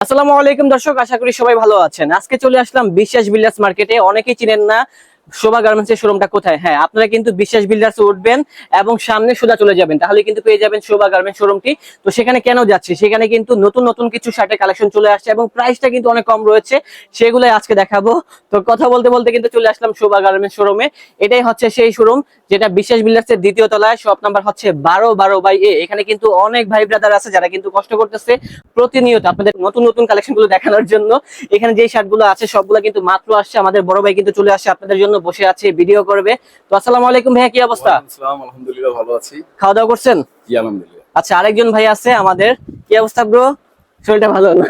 আসসালামু আলাইকুম দর্শক, আশা করি সবাই ভালো আছেন। আজকে চলে আসলাম বিশ্বাস বিল্লাস মার্কেটে অনেকেই চিনেন না শোভা গার্মেন্টস এর শোরুমটা কোথায়? হ্যাঁ আপনারা কিন্তু বিশ্বাস বিল্ডার্স উঠবেন এবং সামনে সোজা চলে যাবেন। তাহলে কিন্তু পেয়ে যাবেন শোভা গার্মেন্টস শোরুমটি তো সেখানে কেন যাচ্ছে? সেখানে কিন্তু নতুন নতুন কিছু শার্টের কালেকশন চলে আসছে এবং প্রাইসটা কিন্তু অনেক কম রয়েছে। সেগুলোই আজকে দেখাবো। তো কথা বলতে বলতে কিন্তু চলে আসলাম শোভা গার্মেন্টস শোরুমে এটাই হচ্ছে সেই শোরুম যেটা বিশ্বাস বিল্ডার্স এর দ্বিতীয় তলায়। শপ নাম্বার হচ্ছে বারো বারো বাই এ এখানে কিন্তু অনেক ভাই ব্রাদার আছে যারা কিন্তু কষ্ট করতেছে প্রতিনিয়ত আপনাদের নতুন নতুন কালেকশনগুলো দেখানোর জন্য। এখানে যে শার্টগুলো আছে, সবগুলো কিন্তু মাত্র আসছে। আমাদের বড় ভাই কিন্তু চলে আসছে আপনাদের জন্য। বসে আছে ভিডিও করবে। তো আসসালামু আলাইকুম ভাইয়া কি অবস্থা? আলহামদুলিল্লাহ ভালো আছি। খাওয়া দাওয়া করছেন? জি আলহামদুলিল্লাহ। আচ্ছা আরেকজন ভাই আছে আমাদের। কি অবস্থা ব্রো শরীরটা ভালো না।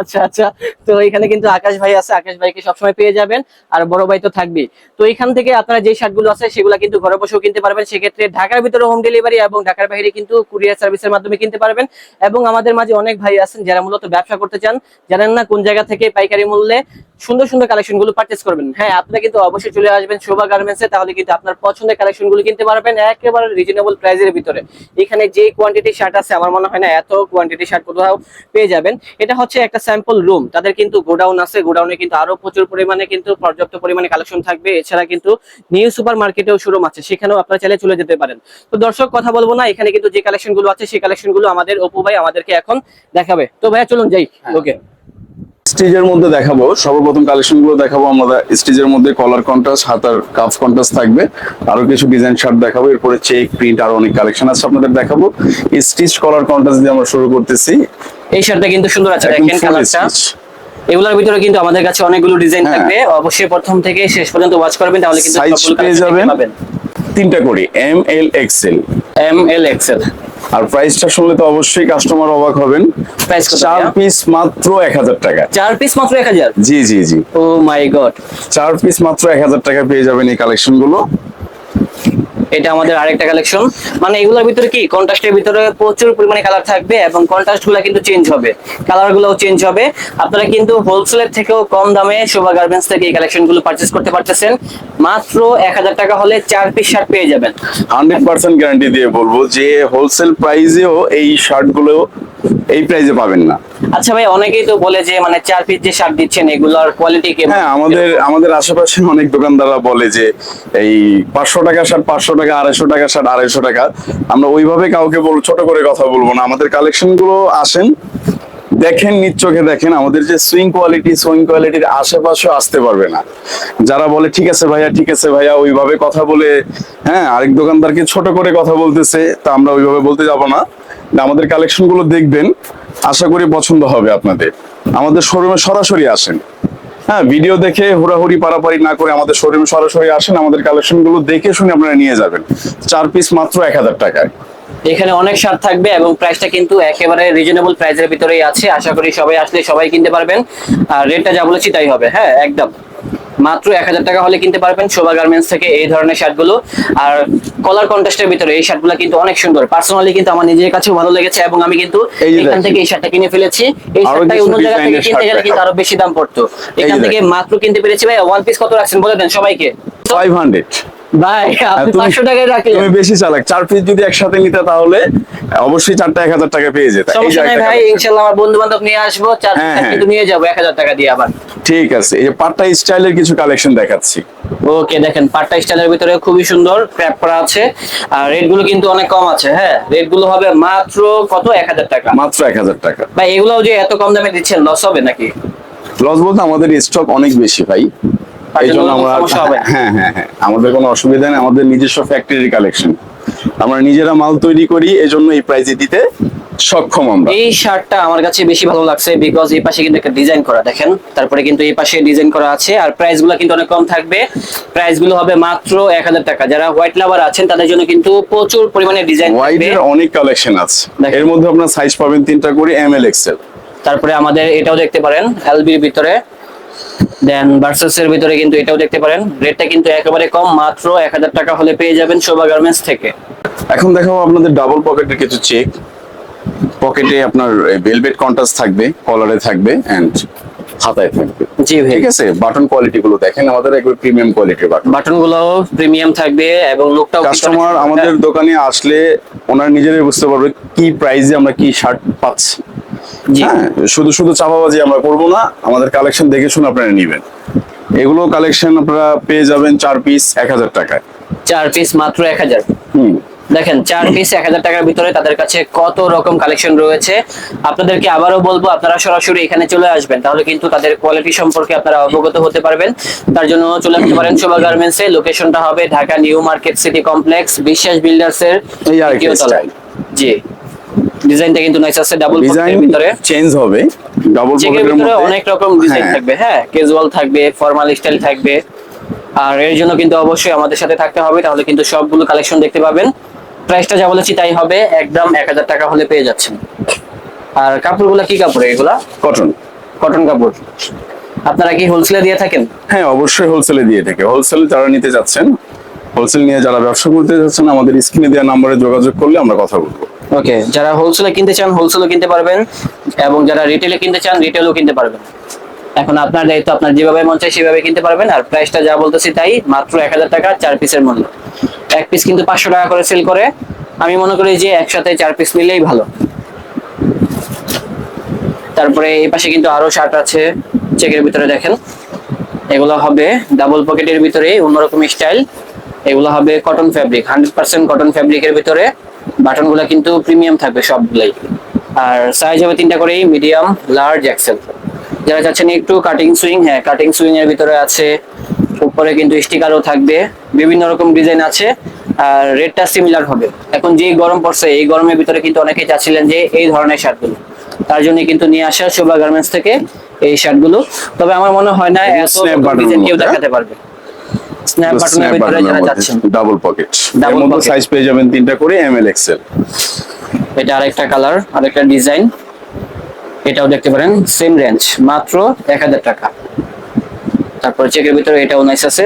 আচ্ছা আচ্ছা। তো এখানে কিন্তু আকাশ ভাই আছে, আকাশ ভাইকে সবসময় পেয়ে যাবেন, আর বড় ভাই তো থাকবেই। তো এখান থেকে আপনারা যে শার্টগুলো আছে, সেগুলো কিন্তু ঘরে বসেও কিনতে পারবেন। সেক্ষেত্রে ঢাকার ভিতরে হোম ডেলিভারি এবং ঢাকার বাইরে কিন্তু কুরিয়ার সার্ভিসের মাধ্যমে কিনতে পারবেন। এবং আমাদের মাঝে অনেক ভাই আছেন যারা মূলত ব্যবসা করতে চান। জানেন না কোন জায়গা থেকে পাইকারি মূল্যে সুন্দর সুন্দর কালেকশনগুলো পারচেস করবেন। হ্যাঁ আপনারা কিন্তু অবশ্যই চলে আসবেন শোভা গার্মেন্টসে তাহলে কিন্তু আপনার পছন্দের কালেকশনগুলো কিনতে পারবেন একেবারে রিজনেবল প্রাইসের ভিতরে। এখানে যে কোয়ান্টিটি শার্ট আছে, আমার মনে হয় না এত কোয়ান্টিটি শার্ট কোথাও পেয়ে যাবেন। এটা হচ্ছে একটা স্যাম্পল রুম তাদের কিন্তু গোডাউন আছে। গোডাউনে কিন্তু আরও প্রচুর পরিমাণে কিন্তু পর্যাপ্ত পরিমাণে কালেকশন থাকবে। এছাড়া কিন্তু নিউ সুপার মার্কেটেও শোরুম আছে। সেখানেও আপনারা চাইলে চলে যেতে পারেন। তো দর্শক কথা বলব না। এখানে কিন্তু যে কালেকশনগুলো আছে সেই কালেকশনগুলো আমাদের অপু ভাই আমাদেরকে এখন দেখাবে। তো ভাইয়া চলুন যাই। ওকে স্টিজের মধ্যে দেখাবো। সর্বপ্রথম কালেকশনগুলো দেখাবো আমরা। স্টিজের মধ্যে কলার কন্ট্রাস্ট হাতার কাফ কন্ট্রাস্ট থাকবে। আরও কিছু ডিজাইন শার্ট দেখাবো। এরপরে চেক প্রিন্ট আরও অনেক কালেকশন আছে আপনাদের দেখাবো। স্টিচ কলার কন্ট্রাস্ট দিয়ে আমরা শুরু করতেছি। এই শার্টটা কিন্তু সুন্দর আছে দেখেন কালারটা এগুলোর ভিতরে কিন্তু আমাদের কাছে অনেকগুলো ডিজাইন হ্যাঁ। থাকবে। অবশ্যই প্রথম থেকে শেষ পর্যন্ত ওয়াচ করবেন তাহলে কিন্তু সাইজ পেয়ে যাবেন। তিনটা করে M L XL M L XL আর প্রাইসটা শুনলে তো অবশ্যই কাস্টমার অবাক হবেন। প্রাইস চার পিস মাত্র এক হাজার টাকা। চার পিস মাত্র এক হাজার? জি জি জি। ও মাই গড চার পিস মাত্র এক হাজার টাকা পেয়ে যাবেন এই কালেকশনগুলো। এটা আমাদের আরেকটা কালেকশন মানে এগুলোর ভিতরে কি? কন্ট্রাস্টের ভিতরে প্রচুর পরিমাণে কালার থাকবে এবং কন্ট্রাস্টগুলো কিন্তু চেঞ্জ হবে। কালার গুলাও চেঞ্জ হবে। আপনারা কিন্তু হোলসেলের থেকেও কম দামে শোভা গার্মেন্টস থেকে এই কালেকশনগুলো পারচেস করতে পারতেছেন। মাত্র এক হাজার টাকা হলে চার পিস শার্ট পেয়ে যাবেন। হান্ড্রেড পার্সেন্ট গ্যারান্টি দিয়ে বলব যে হোলসেল প্রাইসেও এই শার্টগুলো এই প্রাইসে পাবেন না। আচ্ছা ভাই অনেকেই তো বলে যে মানে চার পিস যে শার্ট দিচ্ছেন এগুলোর কোয়ালিটি কেমন? হ্যাঁ আমাদের আমাদের আশেপাশে অনেক দোকানদাররা বলে যে এই পাঁচশো টাকা শার্ট পাঁচশো টাকা আড়াইশো টাকা শার্ট আড়াইশো টাকা। আমরা ওইভাবে কাউকে বল ছোট করে কথা বলব না। আমাদের কালেকশনগুলো আসেন দেখেন নিজ চোখে দেখেন আমাদের যে সুইং কোয়ালিটি সুইং কোয়ালিটির আশেপাশে আসতে পারবে না। যারা বলে ঠিক আছে ভাইয়া ঠিক আছে ভাইয়া ওইভাবে কথা বলে হ্যাঁ আরেক দোকানদারকে ছোট করে কথা বলতেছে তা আমরা ওইভাবে বলতে যাব না। আমাদের কালেকশনগুলো দেখবেন, আশা করি পছন্দ হবে আপনাদের। আমাদের শোরুমে সরাসরি আসেন। হ্যাঁ ভিডিও দেখে হুড়াহুড়ি, পারাপারি না করে আমাদের শোরুমে সরাসরি আসেন, আমাদের কালেকশনগুলো দেখে শুনে আপনারা নিয়ে যাবেন। চার পিস মাত্র এক হাজার টাকায়। এখানে অনেক শার্ট থাকবে এবং প্রাইসটা কিন্তু একেবারে রিজনেবল প্রাইসের ভিতরেই আছে। আশা করি সবাই আসলে সবাই কিনতে পারবেন। আর রেটটা যা বলেছি তাই হবে হ্যাঁ একদম। মাত্র এক হাজার টাকা হলে কিনতে পারবেন শোভা গার্মেন্টস থেকে এই ধরনের শার্টগুলো। আর কলার কন্টেস্টের ভিতরে এই শার্টগুলো কিন্তু অনেক সুন্দর। পার্সোনালি কিন্তু আমার নিজের কাছেও ভালো লেগেছে এবং আমি কিন্তু এখান থেকে এই শার্টটা কিনে ফেলেছি। এই শার্টটা অন্য জায়গা থেকে কিনতে গেলে কিন্তু আরও বেশি দাম পড়তো। এখান থেকে মাত্র কিনতে পেরেছি ভাই ওয়ান পিস কত রাখছেন বলে দেন সবাইকে? ফাইভ হান্ড্রেড ভাই আপনি পাঁচশো টাকায় রাখলেন। তুমি বেশি চালাক। চার পিস যদি একসাথে নিতে তাহলে অবশ্যই চারটা এক হাজার টাকা পেয়ে যেতে এই সমস্যা নাই ভাই collection। আমার বন্ধু বান্ধব নিয়ে আসব চার হ্যাঁ, পিস হ্যাঁ। কিন্তু নিয়ে যাব এক হাজার টাকা দিয়ে আবার। ঠিক আছে এই যে পাট্টা স্টাইলের কিছু কালেকশন দেখাচ্ছি। ওকে দেখেন পাট্টা স্টাইলের ভিতরে খুবই সুন্দর ক্র্যাপ করা আছে। আর রেটগুলো কিন্তু অনেক কম আছে হ্যাঁ? রেটগুলো হবে মাত্র কত? এক হাজার টাকা। মাত্র এক হাজার টাকা। ভাই এগুলোও যে এত কম দামে দিচ্ছেন লস হবে নাকি? লস বলতে আমাদের স্টক অনেক বেশি ভাই। এই জন্য আমরা। হ্যাঁ হ্যাঁ হ্যাঁ। আমাদের কোনো অসুবিধা নেই আমাদের নিজস্ব ফ্যাক্টরির কালেকশন আমরা নিজেরা মাল তৈরি করি এই প্রাইজে দিতে সক্ষম আমরা। এই শার্টটা আমার কাছে বেশি ভালো লাগছে বিকজ এই পাশে কিন্তু একটা ডিজাইন করা দেখেন। তারপরে কিন্তু এই পাশে ডিজাইন করা আছে আর কিন্তু অনেক কম থাকবে। প্রাইসগুলো হবে মাত্র এক হাজার টাকা। যারা হোয়াইট লাভার আছেন তাদের জন্য কিন্তু প্রচুর পরিমাণে ডিজাইন হোয়াইটের অনেক কালেকশন আছে। এর মধ্যে আপনার সাইজ পাবেন তিনটা করে এম এল এক্সেল তারপরে আমাদের এটাও দেখতে পারেন এলবির ভিতরে। দেন ভার্সেস এর ভিতরে কিন্তু এটাও দেখতে পারেন। রেটটা কিন্তু একেবারে কম, মাত্র এক হাজার টাকা হলে পেয়ে যাবেন শোভা গার্মেন্টস থেকে। এখন দেখাবো আপনাদের ডাবল পকেটের কিছু চেক পকেটে আপনার ভেলভেট কন্ট্রাস্ট থাকবে কলারে থাকবে এন্ড হাতায় থাকবে। জি ভাই। ঠিক আছে? বাটন কোয়ালিটি গুলো দেখেন আমাদের একবার প্রিমিয়াম কোয়ালিটির বাটন বাটনগুলো প্রিমিয়াম থাকবে এবং লুকটাও কাস্টমার আমাদের দোকানে আসলে ওনার নিজেরাই বুঝতে পারবে কি প্রাইসে আমরা কি শার্ট পাচ্ছি। জি। হ্যাঁ শুধু শুধু চাপাবাজি আমরা করব না আমাদের কালেকশন দেখে শুনে আপনারা নিবেন। এগুলো কালেকশন আপনারা পেয়ে যাবেন চার পিস এক হাজার টাকায়। চার পিস মাত্র এক হাজার। হুম। দেখেন চার পিস এক হাজার টাকার ভিতরে তাদের কাছে কত রকম কালেকশন রয়েছে। আপনাদেরকে আবারও বলব আপনারা সরাসরি এখানে চলে আসবেন তাহলে কিন্তু তাদের কোয়ালিটি সম্পর্কে আপনারা অবগত হতে পারবেন। তার জন্য চলে আসতে পারেন শোভা গার্মেন্টস এ লোকেশনটা হবে Dhaka new market city complex Biswas builders এর দ্বিতীয় তলায়। জি। ডিজাইনটা কিন্তু নাইস আছে ডাবল ডিজাইন পকেটের ভিতরে। চেঞ্জ হবে ডাবল পকেটের মধ্যে। অনেক রকম ডিজাইন হ্যাঁ। থাকবে হ্যাঁ ক্যাজুয়াল থাকবে ফর্মাল স্টাইল থাকবে। আর এর জন্য কিন্তু অবশ্যই আমাদের সাথে থাকতে হবে তাহলে কিন্তু সবগুলো কালেকশন দেখতে পাবেন। প্রাইসটা যা বলেছি তাই হবে একদম এক হাজার টাকা হলে পেয়ে যাচ্ছেন। আর কাপড়গুলো কি কাপড় এগুলা? কটন কটন কাপড়। আপনারা কি হোলসেলে দিয়ে থাকেন? হ্যাঁ অবশ্যই হোলসেলে দিয়ে থাকে। হোলসেল যারা নিতে যাচ্ছেন হোলসেল নিয়ে যারা ব্যবসা করতে যাচ্ছেন আমাদের স্ক্রিনে দেওয়া নাম্বারে যোগাযোগ করলে আমরা কথা বলব। ওকে যারা হোলসেলে কিনতে চান হোলসেলও কিনতে পারবেন এবং যারা রিটেলে কিনতে চান রিটেলও কিনতে পারবেন। এখন আপনার দায়িত্ব আপনার যেভাবে মন চায় সেভাবে কিনতে পারবেন আর প্রাইসটা যা বলতেছি তাই মাত্র এক হাজার টাকা চার পিসের মূল্য। এক পিস কিন্তু পাঁচশো টাকা করে সেল করে। আমি মনে করি যে একসাথে চার পিস নিলেই ভালো। তারপরে এই পাশে কিন্তু আরও শার্ট আছে চেকের ভিতরে দেখেন। এগুলো হবে ডাবল পকেটের ভিতরে অন্যরকম স্টাইল এগুলো হবে cotton fabric hundred percent cotton ফ্যাব্রিকের ভিতরে। বাটনগুলো কিন্তু প্রিমিয়াম থাকবে সবগুলাই। আর সাইজ হবে তিনটা করেই মিডিয়াম লার্জ এক্সেল যারা চাচ্ছেন একটু কাটিং সুইং হ্যাঁ কাটিং সুইং এর ভিতরে আছে। উপরে কিন্তু স্টিকারও থাকবে। বিভিন্ন রকম ডিজাইন আছে আর রেটটা সিমিলার হবে। এখন যে গরম পড়ছে এই গরমের ভিতরে কিন্তু অনেকেই চাচ্ছিলেন যে এই ধরনের শার্টগুলো তার জন্য কিন্তু নিয়ে আসা শোভা গার্মেন্টস থেকে এই শার্টগুলো তবে আমার মনে হয় না এত ডিজাইন কেউ দেখাতে পারবে। স্ন্যাপ বাটনের ভিতরে যারা যাচ্ছেন। ডাবল পকেট মধ্যে সাইজ পেয়ে যাবেন তিনটা করে এম এল এক্সেল এটা আরেকটা কালার আরেকটা ডিজাইন এটাও দেখতে পারেন সেম রেঞ্জ মাত্র এক হাজার টাকা। তারপর চেকের ভিতরে এটাও নাইস আছে।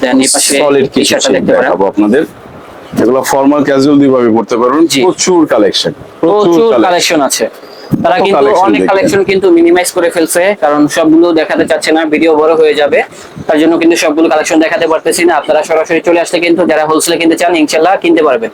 দেন এই পাশে সলিড কিছু দেখতে আপনাদের। এগুলো ফর্মাল ক্যাজুয়াল দুইভাবে পড়তে পারবেন। প্রচুর কালেকশন প্রচুর কালেকশন আছে। তারা কিন্তু অনেক কালেকশন কিন্তু মিনিমাইজ করে ফেলছে কারণ সবগুলো দেখাতে চাচ্ছে না ভিডিও বড় হয়ে যাবে। তার জন্য কিন্তু সবগুলো কালেকশন দেখাতে পারতেছি না। আপনারা সরাসরি চলে আসলে কিন্তু যারা হোলসেলে কিনতে চান ইনশাল্লাহ কিনতে পারবেন।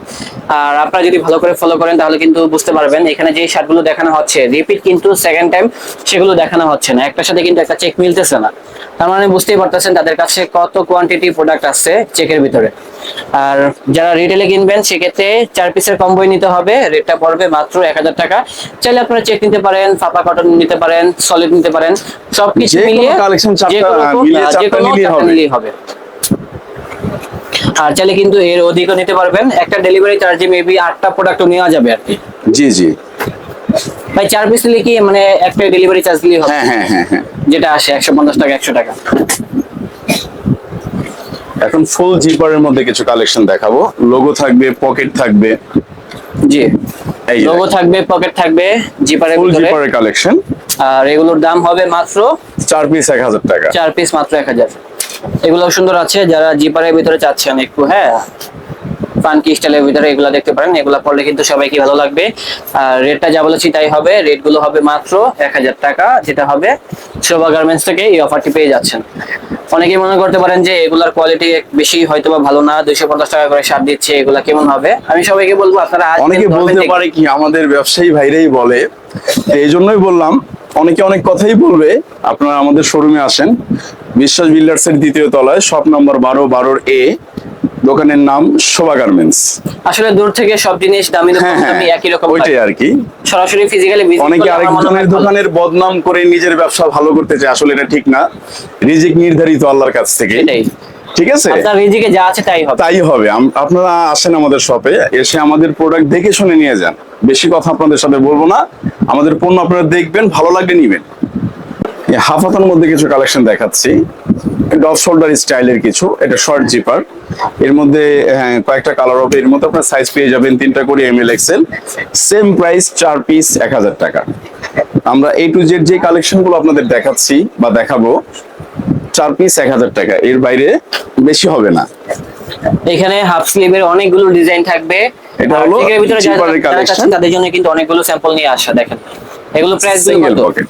আর আপনারা যদি ভালো করে ফলো করেন তাহলে কিন্তু বুঝতে পারবেন এখানে যে শার্টগুলো দেখানো হচ্ছে রিপিট কিন্তু সেকেন্ড টাইম সেগুলো দেখানো হচ্ছে না। একটার সাথে কিন্তু একটা চেক মিলতেছে না। তার মানে বুঝতেই পারতেছেন তাদের কাছে কত কোয়ান্টিটি প্রোডাক্ট আছে চেকের ভিতরে। আর যারা রিটেলে কিনবেন সেক্ষেত্রে চার পিসের কম কম্বোই নিতে হবে। রেটটা পড়বে মাত্র এক হাজার টাকা। চাইলে আপনারা চেক নিতে পারেন ফাপা কটন নিতে পারেন সলিড নিতে পারেন। সবকিছু মিলিয়ে যে কোনো নিলেই হবে। আর চাইলে কিন্তু এর অধিকও নিতে পারবেন। একটা ডেলিভারি চার্জে মেবি আটটা প্রোডাক্টও নেওয়া যাবে আর কি। জি জি। ভাই চার পিস নিলে কি মানে একটা ডেলিভারি চার্জ দিলেই হবে? হ্যাঁ হ্যাঁ হ্যাঁ হ্যাঁ। যেটা আসে একশো পঞ্চাশ টাকা একশো টাকা। এখন ফুল জিপারের মধ্যে কিছু কালেকশন দেখাবো। লোগো থাকবে পকেট থাকবে। জি। এই লোগো থাকবে পকেট থাকবে জিপারের ফুল জিপারের কালেকশন আর এগুলোর দাম হবে মাত্র চার পিস এক হাজার টাকা। চার পিস মাত্র এক হাজার। এগুলো সুন্দর আছে যারা জিপারের ভিতরে চাচ্ছেন একটু হ্যাঁ ফানকি স্টাইলের ভিতরে এগুলো দেখতে পারেন এগুলো পড়লে কিন্তু সবাইকে ভালো লাগবে। আর রেটটা যা বলেছি তাই হবে রেটগুলো হবে মাত্র এক হাজার টাকা যেটা হবে শোভা গার্মেন্টস থেকে এই অফারটি পেয়ে যাচ্ছেন। অনেকেই মনে করতে পারেন যে এগুলার কোয়ালিটি বেশি হয়তো বা ভালো না। দুইশো পঞ্চাশ টাকা করে সার দিচ্ছে এগুলা কেমন হবে? আমি সবাইকে বলব আপনারা অনেকে বলতে পারে কি আমাদের ব্যবসায়ী ভাইরাই বলে এই জন্যই বললাম অনেকে অনেক কথাই বলবে আপনারা আমাদের শোরুমে আসেন। বিশ্বাস বিল্ডার্স এর দ্বিতীয় তলায় শপ নম্বর বারো বারোর এ দোকানের নাম শোভা গার্মেন্টস। আসলে দূর থেকে সব জিনিস দামি হ্যাঁ হ্যাঁ দামি একই রকম ওইটাই আর কি সরাসরি ফিজিক্যালি অনেকে আরেকজনের দোকানের বদনাম করে নিজের ব্যবসা ভালো করতে চায় আসলে এটা ঠিক না। রিজিক নির্ধারিত আল্লাহর কাছ থেকে। এটাই ঠিক আছে? আপনার রিজিকে যা আছে তাই হবে। তাই হবে। আপনারা আসেন আমাদের শপে এসে আমাদের প্রোডাক্ট দেখে শুনে নিয়ে যান। বেশি কথা আপনাদের সাথে বলব না। আমাদের পণ্য আপনারা দেখবেন ভালো লাগলে নিবেন। এই হাফ হাতার মধ্যে কিছু কালেকশন দেখাচ্ছি। ডফ শোল্ডার স্টাইলের কিছু এটা শর্ট জিপার এর মধ্যে হ্যাঁ, কয়েকটা কালার হবে। এর মধ্যে আপনার সাইজ পেয়ে যাবেন তিনটা করে M L XL same price চার পিস এক হাজার টাকা। আমরা এ টু জেড যে কালেকশনগুলো আপনাদের দেখাচ্ছি বা দেখাবো চার পিস এক হাজার টাকা। এর বাইরে বেশি হবে না। এখানে হাফ স্লিভের অনেকগুলো ডিজাইন থাকবে। এটা হলো ভিতরে যারা- তাদের জন্য কিন্তু অনেকগুলো স্যাম্পল নিয়ে আসা দেখেন। এগুলো প্রাইস সিঙ্গেল পকেট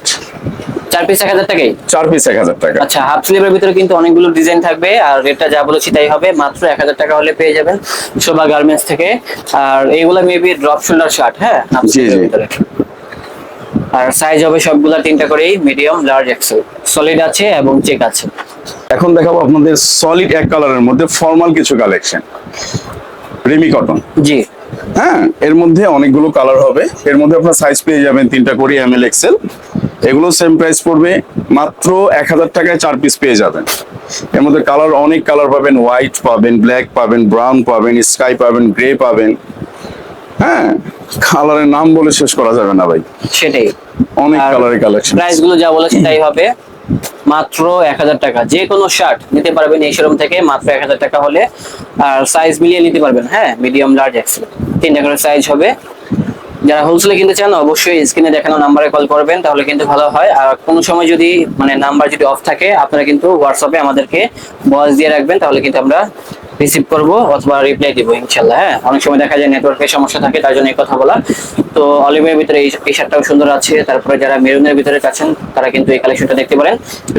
চার পিস এক হাজার টাকাই? চার পিস এক হাজার টাকা। আচ্ছা হাফ স্লিভের ভিতরে কিন্তু অনেকগুলো ডিজাইন থাকবে আর রেটটা যা বলেছি তাই হবে মাত্র এক হাজার টাকা হলে পেয়ে যাবেন শোভা গার্মেন্টস থেকে। আর এইগুলা মেবি ড্রপ শোল্ডার শার্ট হ্যাঁ? জি, জি। আর সাইজ হবে সবগুলা তিনটা করেই মিডিয়াম লার্জ এক্সেল সলিড আছে এবং চেক আছে। এখন দেখাবো আপনাদের সলিড এক কালারের মধ্যে ফর্মাল কিছু কালেকশন রেমি কটন জি। হ্যাঁ এর মধ্যে অনেকগুলো কালার হবে। এর মধ্যে আপনার সাইজ পেয়ে যাবেন তিনটা করে এম এল এক্সেল এগুলো সেম প্রাইস পড়বে মাত্র এক হাজার টাকায় চার পিস পেয়ে যাবেন। এর মধ্যে কালার অনেক কালার পাবেন হোয়াইট পাবেন ব্ল্যাক পাবেন ব্রাউন পাবেন স্কাই পাবেন গ্রে পাবেন। হ্যাঁ কালারের নাম বলে শেষ করা যাবে না ভাই। সেটাই। অনেক কালারের কালেকশন প্রাইসগুলো যা বলেছে তাই হবে মাত্র এক হাজার টাকা। যে কোনো শার্ট নিতে পারবেন এই শোরুম থেকে মাত্র এক হাজার টাকা হলে। আর সাইজ মিলিয়ে নিতে পারবেন হ্যাঁ মিডিয়াম লার্জ এক্সেল তিনটা করে সাইজ হবে। যারা হোলসেলে কিনতে চান অবশ্যই স্ক্রিনে দেখানো নাম্বারে কল করবেন তাহলে কিন্তু ভালো হয়। আর কোনো সময় যদি মানে নাম্বার যদি অফ থাকে আপনারা কিন্তু হোয়াটসঅ্যাপে আমাদেরকে ভয়েস দিয়ে রাখবেন তাহলে কিন্তু আমরা রিসিভ করব অথবা রিপ্লাই দিব ইনশাল্লাহ হ্যাঁ? অনেক সময় দেখা যায় নেটওয়ার্কের সমস্যা থাকে তার জন্য এই কথা বলা। তো অলিভের ভিতরে এই শার্টটাও সুন্দর আছে তারপরে যারা মেরুনের ভিতরে চাচ্ছেন তারা কিন্তু এই কালেকশনটা দেখতে পারেন।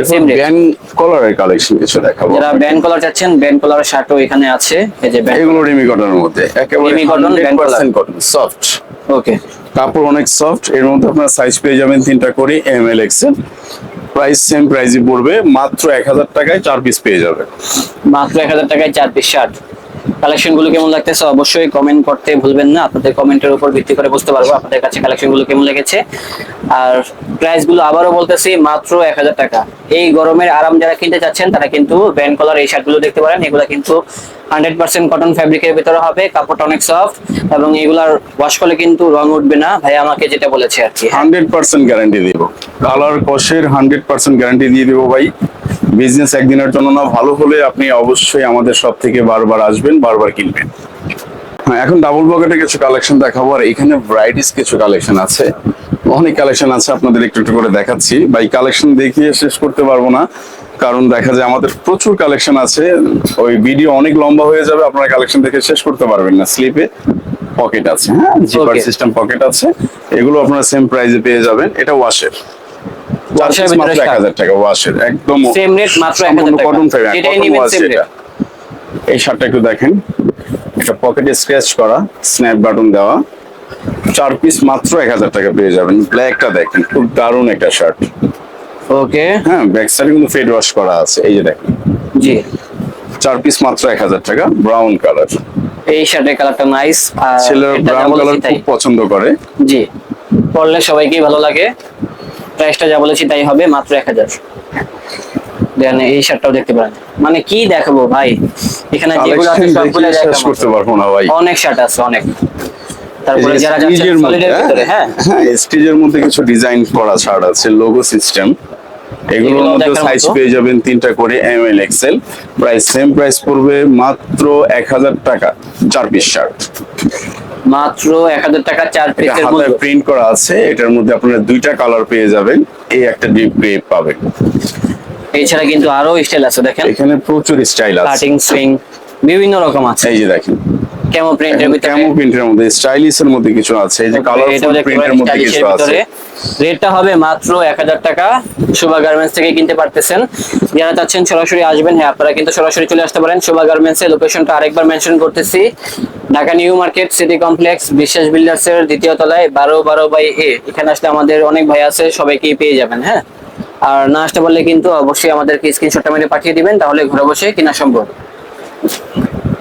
সেম রেট ব্যান কলারের কালেকশন কিছু দেখাবো। যারা ব্যান্ড কলার চাচ্ছেন ব্যান্ড কলার শার্টও এখানে আছে এই যে ব্যান্ড এগুলো রেমি কটনের মধ্যে একেবারে Remy cotton, band collar। Cotton soft okay. কাপড় অনেক সফট এর মধ্যে আপনার সাইজ পেয়ে যাবেন তিনটা করে M L XL price same প্রাইসই পড়বে মাত্র এক হাজার টাকায় চার পিস পেয়ে যাবে মাত্র এক হাজার টাকায় চার পিস শার্ট কালেকশনগুলো কেমন লাগতেছে অবশ্যই কমেন্ট করতে ভুলবেন না। আপনাদের কমেন্টের উপর ভিত্তি করে বুঝতে পারব আপনাদের কাছে কালেকশনগুলো কেমন লেগেছে। আর প্রাইসগুলো আবারও বলতেছি, মাত্র এক হাজার টাকা। এই গরমের আরাম যারা কিনতে চাচ্ছেন, তারা কিন্তু ব্যান্ড কলার এই শার্টগুলো দেখতে পারেন। এগুলো কিন্তু হান্ড্রেড পার্সেন্ট কটন ফ্যাব্রিকের ভিতরে হবে, কাপড়টা অনেক সফট এবং এগুলার ওয়াশ করলে কিন্তু রং উঠবে না। ভাই আমাকে যেটা বলেছে আর কি হান্ড্রেড পার্সেন্ট গ্যারান্টি দিব। কালার কষের হান্ড্রেড পার্সেন্ট গ্যারান্টি দিয়ে দেবো ভাই। বিজনেস একদিনের জন্য না, ভালো হলে আপনি অবশ্যই আমাদের সব থেকে বারবার আসবেন। বারবার কিনবেন। হ্যাঁ এখন ডাবল পকেটে কিছু কালেকশন দেখাবো আর এখানে ভ্যারাইটিস কিছু কালেকশন আছে। অনেক কালেকশন আছে আপনাদের একটু একটু করে দেখাচ্ছি। ভাই কালেকশন দেখিয়ে শেষ করতে পারব না কারণ দেখা যায় আমাদের প্রচুর কালেকশন আছে। ওই ভিডিও অনেক লম্বা হয়ে যাবে আপনারা কালেকশন দেখে শেষ করতে পারবেন না। স্লিপে পকেট আছে হ্যাঁ? জিপার সিস্টেম পকেট আছে। এগুলো আপনারা সেম প্রাইসে পেয়ে যাবেন। এটা ওয়াশের ভিতরে মাত্র এক। হাজার টাকা ওয়াশের একদম Same rate, মাত্র 1000 টাকা। কটন ফাইবার এই শার্টটা একটু দেখেন। এটা পকেটে স্ক্র্যাচ করা স্ন্যাপ বাটন দেওয়া। চার পিস মাত্র এক হাজার টাকা পেয়ে যাবেন। ব্ল্যাকটা দেখেন খুব দারুণ একটা শার্ট। ওকে হ্যাঁ ব্যাক সাইডে কিন্তু ফেড ওয়াশ করা আছে। এই যে দেখেন। জি। চার পিস মাত্র এক হাজার টাকা ব্রাউন কালার এই শার্টের কালারটা নাইস আর ছেলেরা ব্রাউন কালার খুব পছন্দ করে। জি। পড়লে সবাইকেই ভালো লাগে। প্রাইসটা যা বলেছি তাই হবে মাত্র এক হাজার। দেন এই শার্টটাও দেখতে পারেন। মানে কি দেখাবো ভাই? এখানে যেগুলো আছে সবগুলো শেষ করতে পারব না ভাই। অনেক শার্ট আছে অনেক। তারপরে যারা যাচ্ছেন সলিডের ভিতরে হ্যাঁ? হ্যাঁ স্টিজের মধ্যে কিছু ডিজাইন করা ছাড় আছে লোগো সিস্টেম এগুলোর মধ্যে সাইজ পেয়ে যাবেন তিনটা করে M L XL price same price পড়বে মাত্র এক হাজার টাকা চার পিস শার্ট মাত্র এক হাজার টাকা চার পিসের মধ্যে। প্রিন্ট করা আছে এটার মধ্যে আপনারা দুইটা কালার পেয়ে যাবেন এই একটা ডিপ গ্রে পাবেন। এছাড়া কিন্তু আরও স্টাইল আছে দেখেন। এখানে প্রচুর স্টাইল আছে। কাটিং সুইং বিভিন্ন রকম আছে। এই যে দেখেন। কেমন প্রিন্টের ভিতরে ক্যামো প্রিন্টের মধ্যে স্টাইলিশ এর মধ্যে কিছু আছে। এই যে কালারফুল প্রিন্টের মধ্যে কিছু আছে। রেটটা হবে মাত্র এক হাজার টাকা। শোভা গার্মেন্টস থেকে কিনতে পারতেছেন। যারা চাচ্ছেন সরাসরি আসবেন হ্যাঁ আপনারা কিন্তু সরাসরি চলে আসতে পারেন। শোভা গার্মেন্টস এর লোকেশনটা আরেকবার মেনশন করতেছি। Dhaka new market city complex Biswas builders এর দ্বিতীয় তলায় বারো বারো বাই এ এখানে আসলে আমাদের অনেক ভাই আছে সবাইকেই পেয়ে যাবেন হ্যাঁ। আর না আসতে পারলে কিন্তু অবশ্যই আমাদেরকে স্ক্রিনশটটা মেরে পাঠিয়ে দিবেন তাহলে ঘরে বসে কিনা সম্ভব।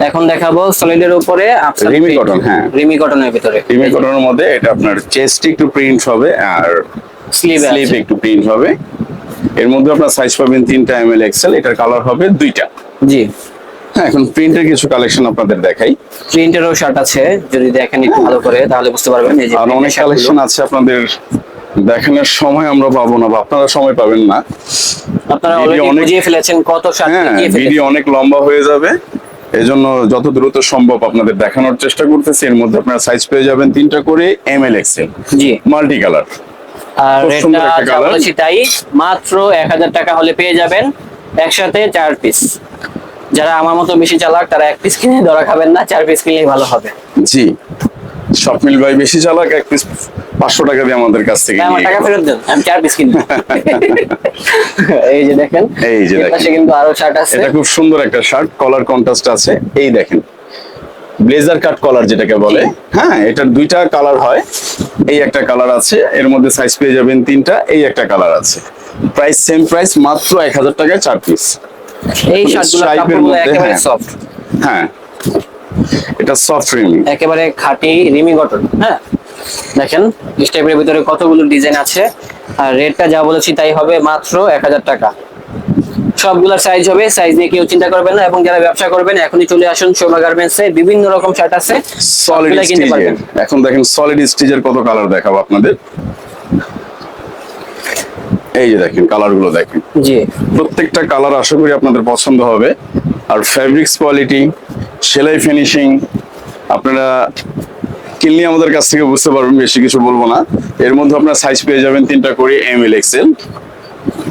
এখন দেখাবো সলিডের উপরে রিমি cotton, হ্যাঁ। রিমি কটনের ভিতরে। রিমি কটনের মধ্যে এটা আপনার চেস্ট একটু প্রিন্ট হবে আর স্লিভ স্লিভ একটু প্রিন্ট হবে। এর মধ্যে আপনার সাইজ পাবেন তিনটা এম এল এক্সেল এটার কালার হবে দুইটা। জি। হ্যাঁ এখন প্রিন্টের কিছু কালেকশন আপনাদের দেখাই। প্রিন্টেরও শার্ট আছে যদি দেখেন একটু ভালো করে তাহলে বুঝতে পারবেন। এই যে আর অনেক কালেকশন আছে আপনাদের দেখানোর সময় আমরা পাবো না বা আপনারা সময় পাবেন না। আপনারা অলরেডি অনেক- বুঝিয়ে ফেলেছেন কত শার্ট হ্যাঁ ভিডিও অনেক লম্বা হয়ে যাবে। এজন্য যত দ্রুত সম্ভব আপনাদের দেখানোর চেষ্টা করতেছি। এর মধ্যে আপনারা সাইজ পেয়ে যাবেন তিনটা করে এম এল এক্সেল জি। মাল্টি কালার আর colour। বলেছি তাই মাত্র এক হাজার টাকা হলে পেয়ে যাবেন একসাথে চার পিস যারা আমার মতো বেশি চালাক তারা এক পিস কিনে ধরা খাবেন না চার পিস কিনলেই ভালো হবে। জি। স্বপ্নিল ভাই বেশি চালাক এক পিস পাঁচশো টাকা দিয়ে আমাদের কাছ থেকে টাকা ফেরত দেন আমি চার পিস এই যে দেখেন এই যে দেখেন। কিন্তু আরও শার্ট আছে। এটা খুব সুন্দর একটা শার্ট কলার কন্ট্রাস্ট আছে। এই দেখেন ব্লেজার কাট কলার যেটাকে বলে হ্যাঁ এটার দুইটা কালার হয়। এই একটা কালার আছে এর মধ্যে সাইজ পেয়ে যাবেন তিনটা এই একটা কালার আছে। প্রাইস সেম প্রাইস মাত্র এক হাজার টাকায় চার পিস এই শার্টগুলো একেবারে। সফট হ্যাঁ। এটা সফট রিমি একেবারে খাঁটি রিমি কটন হ্যাঁ? দেখেন স্টেপের ভিতরে কতগুলো ডিজাইন আছে। আর রেটটা যা বলেছি তাই হবে মাত্র এক হাজার টাকা। সবগুলোর সাইজ হবে সাইজ নিয়ে কেউ চিন্তা করবেন না। এবং যারা ব্যবসা করবেন এখনই চলে আসুন শোভা গার্মেন্টসে বিভিন্ন রকম শার্ট আছে। সলিড এখন দেখেন সলিড স্টিজের কত কালার দেখাবো আপনাদের। এই যে দেখেন কালারগুলো দেখেন। জি। প্রত্যেকটা কালার আশা করি আপনাদের পছন্দ হবে। আর ফ্যাব্রিক্স কোয়ালিটি সেলাই ফিনিশিং আপনারা কিনলে আমাদের কাছ থেকে বুঝতে পারবেন বেশি কিছু বলব না। এর মধ্যে আপনার সাইজ পেয়ে যাবেন তিনটা করে এম এল এক্সেল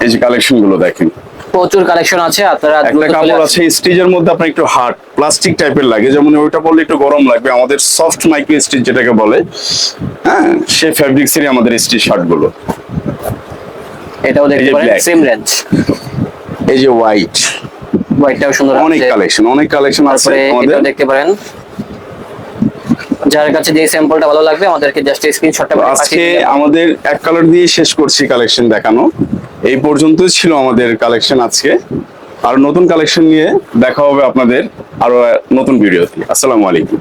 এই যে কালেকশনগুলো দেখেন। প্রচুর কালেকশন আছে আপনারা একটা কাপড় আছে স্টিচের মধ্যে আপনার একটু হার্ড প্লাস্টিক টাইপের লাগে। যেমন ওইটা পরলে একটু গরম লাগবে। আমাদের সফট মাইক্রো স্টিচ যেটাকে বলে হ্যাঁ সেই ফ্যাব্রিক্সেরই আমাদের স্টিচ শার্টগুলো। এটাও দেখতে পারেন সেম রেঞ্জ এই যে হোয়াইট হোয়াইটটাও সুন্দর অনেক কালেকশন অনেক কালেকশন আছে আমাদের। দেখতে পারেন। যার কাছে যে স্যাম্পলটা ভালো লাগবে আমাদেরকে জাস্ট স্ক্রিনশটটা আজকে আমাদের এক কালার দিয়ে শেষ করছি কালেকশন দেখানো। এই পর্যন্তই ছিল আমাদের কালেকশন আজকে। আর নতুন কালেকশন নিয়ে দেখা হবে আপনাদের আরও নতুন ভিডিওতে। আসসালামু আলাইকুম।